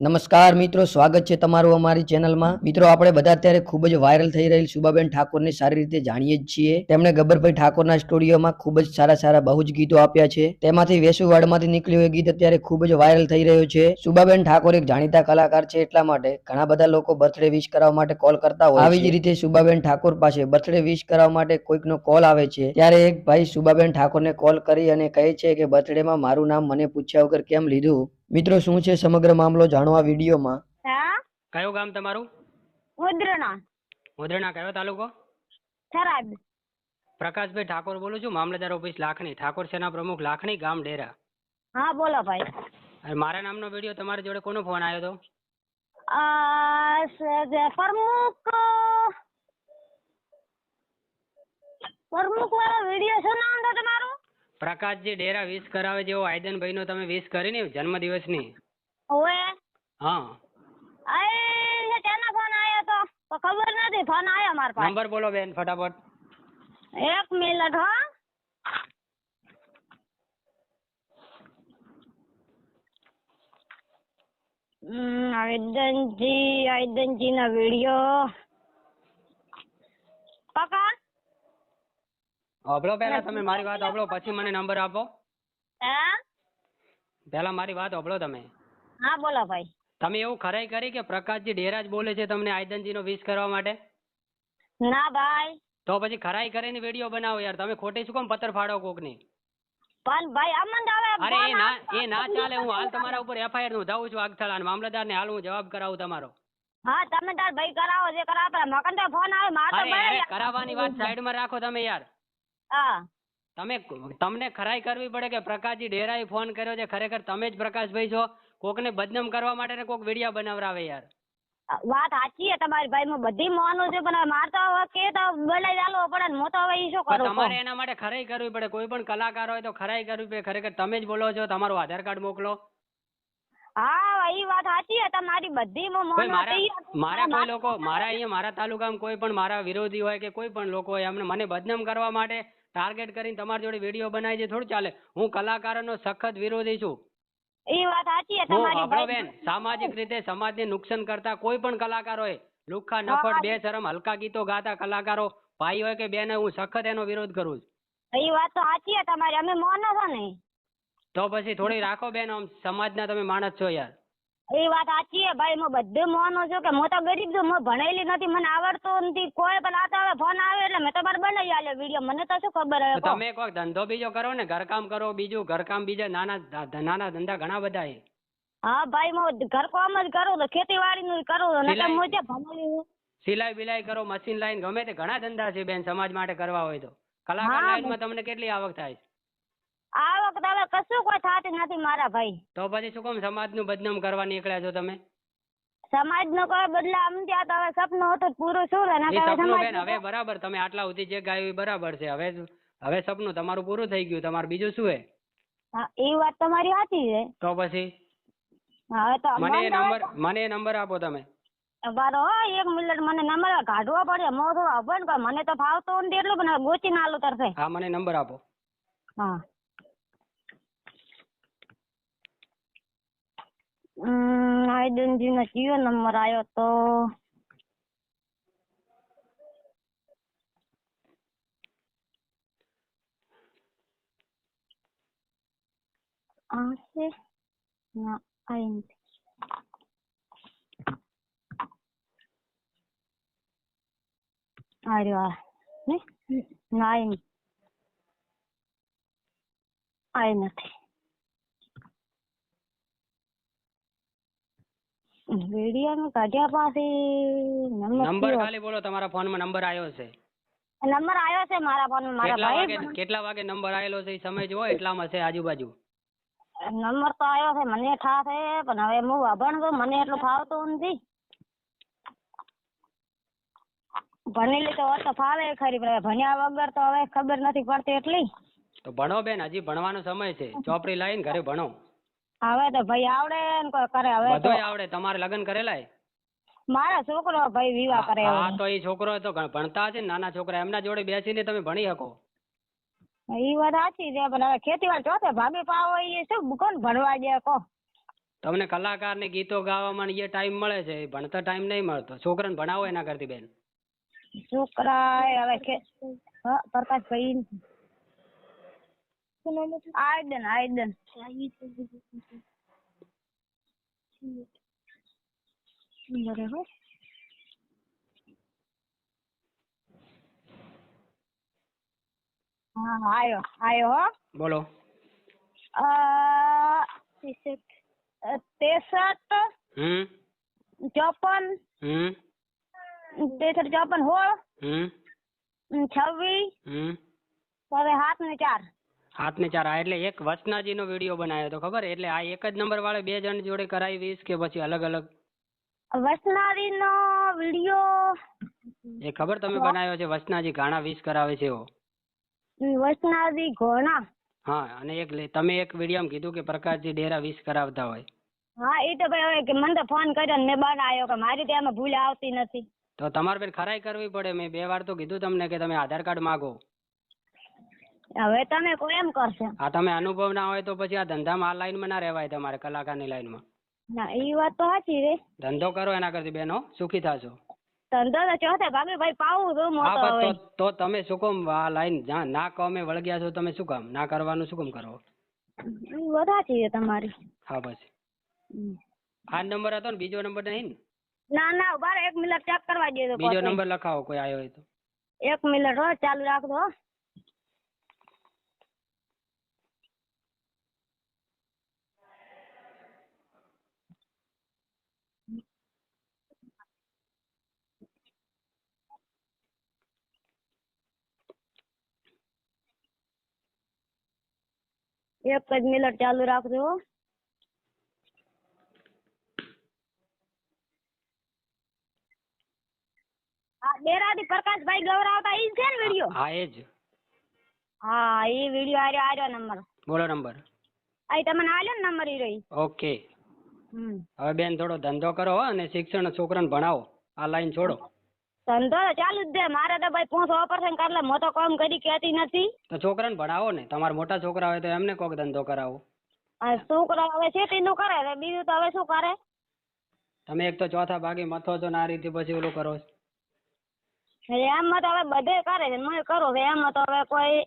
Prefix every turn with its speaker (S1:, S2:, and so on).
S1: નમસ્કાર મિત્રો સ્વાગત છે તમારું અમારી ચેનલમાં. મિત્રો આપણે બધા અત્યારે ખૂબ જ વાયરલ થઈ રહેલ શુભાબેન ઠાકોરને સારી રીતે જાણીએ જ છીએ. તેમણે ગબ્બરભાઈ ઠાકોરના સ્ટુડિયોમાં ખૂબ જ સારા સારા બહુ જ ગીતો આપ્યા છે. તેમાંથી વેસુવાડમાંથી નીકળ્યું એ ગીત અત્યારે ખૂબ જ વાયરલ થઈ રહ્યું છે. શુભાબેન ઠાકોર એક જાણીતા કલાકાર છે એટલા માટે ઘણા બધા લોકો બર્થડે વિશ કરવા માટે કોલ કરતા હોય આવી જ રીતે શુભાબેન ઠાકોર પાસે બર્થડે વિશ કરવા માટે કોઈકનો કોલ આવે છે. ત્યારે એક ભાઈ શુભાબેન ઠાકોરને કોલ કરી અને કહે છે કે બર્થડેમાં મારું નામ મને પૂછ્યા વગર કેમ લીધું? મિત્રો શું છે સમગ્ર મામલો જાણવા વિડીયોમાં?
S2: હા?
S3: કયું ગામ તમારું?
S2: મુદ્રણા
S3: મુદ્રણા કયો તાલુકો?
S2: થરાદ.
S3: પ્રકાશભાઈ ઠાકોર બોલું છું મામલતદાર ઓફિસ લાખણી. ઠાકોર સેના પ્રમુખ લાખણી ગામ ડેરા.
S2: હા બોલો ભાઈ.
S3: અરે મારા નામનો વીડિયો તમારી જોડે કોનો ફોન આવ્યો હતો
S2: આ સ- જે પ્રમુખ પ્રમુખ વાળો વીડિયો શું નામ હતો તમારું?
S3: પ્રકાશજી ડેરા વિશ કરાવે જેવો આયદનભાઈનો તમે વિશ કરીને જન્મદિવસની?
S2: ઓએ
S3: હા.
S2: આ તેના ફોન આવ્યો તો? તો ખબર નથી ફોન આવ્યો મારા પાસે.
S3: નંબર બોલો બેન ફટાફટ.
S2: એક મિનિટ હો. આયદનજી આયદનજી ના વીડિયો.
S3: હોભળો પહેલા તમે મારી વાત હોભળો પછી મને નંબર આપો.
S2: હા?
S3: પહેલા મારી વાત હોભળો તમે.
S2: હા બોલો ભાઈ.
S3: તમે એવું ખરાઈ કરી કે પ્રકાશજી ડેરાજ બોલે છે તમને આયદનજીનો વિશ કરવા માટે?
S2: ના ભાઈ.
S3: તો પછી ખરાઈ કરીને વીડિયો બનાવો યાર. તમે ખોટી શું કેમ પત્તર ફાડો કોકની?
S2: પણ ભાઈ અમન હવે
S3: અરે એ ના એ ના ચાલે. હું હાલ તમારા ઉપર એફઆઈઆર નોંધાવું છું આગથાળા અને મામલતદારને હાલ હું જવાબ કરાવું તમારો.
S2: હા તમે તાર ભાઈ કરાવો જે કરાવો મકન તો ફોન આવે માર તો
S3: અરે કરાવવાની વાત સાઈડમાં રાખો તમે યાર.
S2: હા.
S3: તમે તમને ખરાઈ કરવી પડે કે પ્રકાશજી ડેરાએ ફોન કર્યો છે ખરેખર તમે જ પ્રકાશભાઈ છો? કોકને બદનામ કરવા માટે ને કોક વિડિયા બનાવરાવે યાર.
S2: વાત સાચી છે તમારી ભાઈ હું બધી માનું છું પણ મારે તો હવે કે તો બોલાઈ ચાલો પડે હું તો હવે ઈ શું કરું
S3: તમારે એના માટે ખરાઈ કરવી પડે કોઈ પણ કલાકાર હોય તો ખરાઈ કરવી પડે ખરેખર તમે જ બોલો છો તમારું આધાર કાર્ડ મોકલો.
S2: હા એ વાત સાચી છે તમારી બધી
S3: મારા કોઈ લોકો મારા અહીંયા મારા તાલુકામાં કોઈ પણ મારા વિરોધી હોય કે કોઈ પણ લોકો હોય એમને મને બદનામ કરવા માટે ટાર્ગેટ કરીને તમારી જોડે વીડિયો બનાવી છે થોડું ચાલે. હું કલાકારોનો સખત વિરોધી છું.
S2: એ વાત સાચી છે તમારી
S3: બેન સામાજિક રીતે સમાજને નુકસાન કરતા કોઈ પણ કલાકાર હોય લુખા નફટ બે શરમ હલકા ગીતો ગાતા કલાકારો ભાઈ હોય કે બેન હોય, હું સખત એનો વિરોધ કરું છું.
S2: એ વાત તો સાચી છે તમારી અમે મોનો છો ને.
S3: તો પછી થોડી રાખો બેન આમ સમાજના તમે માણસ છો યાર.
S2: ઈ વાત સાચી છે ભાઈ હું બધું માનું છું કે હું તો ગરીબ છું હું ભણેલી નથી મને આવડતું નથી કોઈ પણ આ તો હવે ફોન આવે એટલે મેં તો મારે બનાવી આલ્યો વીડિયો મને તો શું ખબર હવે.
S3: તમે કોઈક ધંધો બીજો કરો ને ઘરકામ કરો બીજું ઘરકામ બીજા નાના નાના ધંધા ઘણા બધા છે
S2: હા ભાઈ હું ઘર કામ જ કરું તો ખેતીવાડી નું કરું તો નકર
S3: સિલાઈ-
S2: હું જે ભણેલી છું.
S3: સિલાઈ બિલાઈ કરો મશીન લાઈન ગમે તે ઘણા ધંધા છે બેન સમાજ માટે કરવા હોય તો કલાકાર. લાઈનમાં તમને કેટલી આવક થાય
S2: આવક કશું કોઈ થતી નથી મારા ભાઈ.
S3: તો પછી શું કામ સમાજનું બદનામ કરવા નીકળ્યા છો તમે?
S2: સમાજ નો કોઈ બદલા આમ ત્યાં તો હવે સપનું હતું પૂરું શું રે
S3: એ
S2: હવે
S3: સપનું બેન હવે બરાબર તમે આટલા સુધી જે ગાયું એ બરાબર છે. હવે હવે સપનું તમારું પૂરું થઈ ગયું. તમારે બીજું શું હે?
S2: હા એ વાત તમારી સાચી છે.
S3: તો પછી?
S2: હવે તો
S3: મને નંબર મને નંબર આપો તમે.
S2: મારો હો એક મિનિટ મને નંબર કાઢવો પડે. મોઢું ને કોઈ. મને તો ફાવતો નથી એટલું પણ ગોચી ગોચી નાલું તરફે
S3: હા મને નંબર આપો.
S2: હા. હમ આઈડનજી નો કયો નંબર આવ્યો તો આ છે ના આ નથી. આ રહ્યો આ ને ના આ નથી. આ નથી વીડિયો કાઢ્યા પાસે નંબર
S3: ખાલી બોલો તમારા ફોનમાં નંબર આવ્યો છે.
S2: નંબર આવ્યો છે મારા ફોન મારા ભાઈ
S3: કેટલા વાગે નંબર આવેલો છે એ સમય જુઓ એટલામાં છે આજુબાજુ.
S2: નંબર તો આવ્યો છે મને ઠા છે પણ હવે હું અભણ છું મને એટલું ફાવતું નથી. ભણેલી તો તો ફાવે ખરી પણ ભણ્યા વગર તો હવે ખબર નથી પડતી એટલી.
S3: તો ભણો બેન હજી ભણવાનો સમય છે. ચોપડી લાવીને ઘરે ભણો.
S2: હવે તો ભાઈ આવડે ને કોઈ કરે. હવે તો
S3: બધોય આવડે. તમારે લગ્ન કરેલાય?
S2: મારા છોકરો ભાઈ વિવાહ કરે
S3: હા તો એ છોકરો તો ઘણ- ભણતા હશે ને નાના છોકરા એમના જોડે બેસીને તમે ભણી શકો.
S2: ઈ વાત સાચી છે પણ હવે ખેતીવાડી ચોથે ભાગે પાવો એ શું કોણ ભણવા જાય કો?
S3: તમને કલાકારને ગીતો ગાવામાં ને એ ટાઈમ મળે છે એ ભણતા ટાઈમ નહીં મળતો. છોકરાને ભણાવો એના કરતી બેન.
S2: છોકરા હવે કે હા પ્રકાશભાઈ આયદન આયદન. બરાબર. હા હા આયો આયો હો.
S3: બોલો.
S2: અ તેસઠ
S3: હમ.
S2: ચોપન
S3: હમ.
S2: તેસઠ ચોપન હોળ
S3: હમ.
S2: છવ્વીસ
S3: હમ.
S2: હવે હાથ ને ચાર.
S3: હાથ ને ચાર એટલે એક વચનાજીનો વીડિયો બનાવ્યો હતો ખબર? એટલે આ એક જ નંબર વાળે બે જણ જોડે કરાવીશ કે પછી અલગ અલગ?
S2: વસનારી નો વીડિયો
S3: એ ખબર તમે બનાવ્યો છે? વસનાજી ઘાણા વીસ કરાવે છે એવો.
S2: વસનાજી ઘોણા.
S3: હા અને એક તમે એક વિડીયોમાં કીધું કે પ્રકાશજી ડેરા વીસ કરાવતા હોય.
S2: હા એ તો ભાઈ હવે કે મને તો ફોન કર્યો ને મેં બનાવ્યો કે મારી ત્યાં ભૂલ આવતી નથી.
S3: તો તમારે બેન ખરાઈ કરવી પડે. મેં બે વાર તો કીધું તમને કે તમે આધાર કાર્ડ માગો.
S2: હવે તમે કોઈ એમ કરશો?
S3: આ તમે અનુભવ ના હોય તો પછી આ ધંધામાં આ લાઈનમાં ના રહેવાય તમારે કલાકારની લાઈનમાં.
S2: ના એ વાત તો સાચી રે.
S3: ધંધો કરો એના કરતી બેનો સુખી થાશો.
S2: ધંધો તો ચોથે ભાગે ભાઈ પાવું
S3: તો
S2: મોટો હવે
S3: તો તમે શું કામ આ લાઈન ના કામે વળગ્યા છો તમે શું કામ? ના કરવાનું શું કામ કરો?
S2: એ વાત સાચી છે તમારી.
S3: હા બસ. આ નંબર હતો ને બીજો નંબર નહીં ને?
S2: ના ના બાર એક મિનિટ ચેક કરવા દે
S3: બીજો નંબર લખાવો કોઈ આવ્યો હોય તો.
S2: એક મિનિટ હો ચાલુ રાખજો એક જ મિનિટ ચાલુ રાખજો હો. ડેરાથી પ્રકાશભાઈ ગૌરાવતા ઈ છે ને વીડિયો?
S3: હા એ જ.
S2: હા એ વિડિયો આર્યો આર્યો નંબર.
S3: બોલો નંબર.
S2: આ તમને આલ્યો ને નંબર ઈ રહી.
S3: ઓકે. હવે બેન થોડો ધંધો કરો હો અને શિક્ષણ છોકરાને ભણાવો. આ લાઈન છોડો.
S2: ધંધો તો ચાલુ જ છે. મારે તો ભાઈ પોસ ઓપરેશન કરલે તો કામ કરી કેતી નથી.
S3: તો છોકરાને ભણાવો ને. તમારા મોટા છોકરા હોય તો એમને કોક ધંધો કરાવો.
S2: આ છોકરો હવે ખેતી નું કરે? છે બીજું તો હવે શું કરે?
S3: તમે એક તો ચોથા ભાગે મથો છો ને આ રીતે પછી ઓલું કરો છો.
S2: એટલે તો હવે બધે કરે છે. મેં કરું. એમ એમાં તો હવે કોઈ